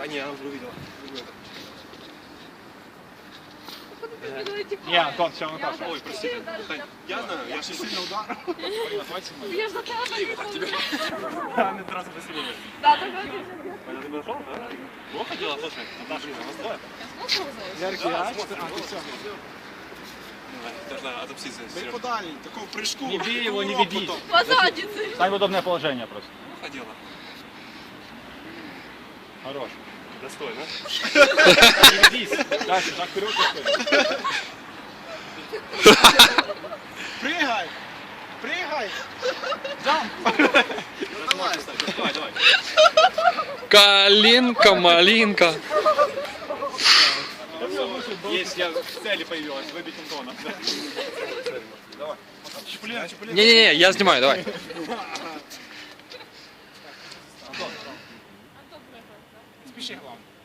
Да не, она уже увидела. Ні, Антон, все, Наташа. Ой, простите. Тань, Я знаю, я же сильно удар. Я ж за тебе. Да, мне раз посильнее. Да, так вот. Понял, ты нашел, да? Плохо дело, слушай. Наташа, у нас двое. Ярик, Да, я смотрим. а, ти все. Должна отопситься. Дай Серега. подалі, такого прыжку. Не бей его, не ведись. По заднице. В удобное положение просто. Плохо дело. Хорош. Достойно. Ведись. Дальше, шаг вперед. стой. Пригай! Пригай! Давай, давай, давай. Калинка, малинка. Есть, я в цели появилась, выбить Антона. Чеплен. Не-не-не, я снимаю, давай. hiçbir şey var mı?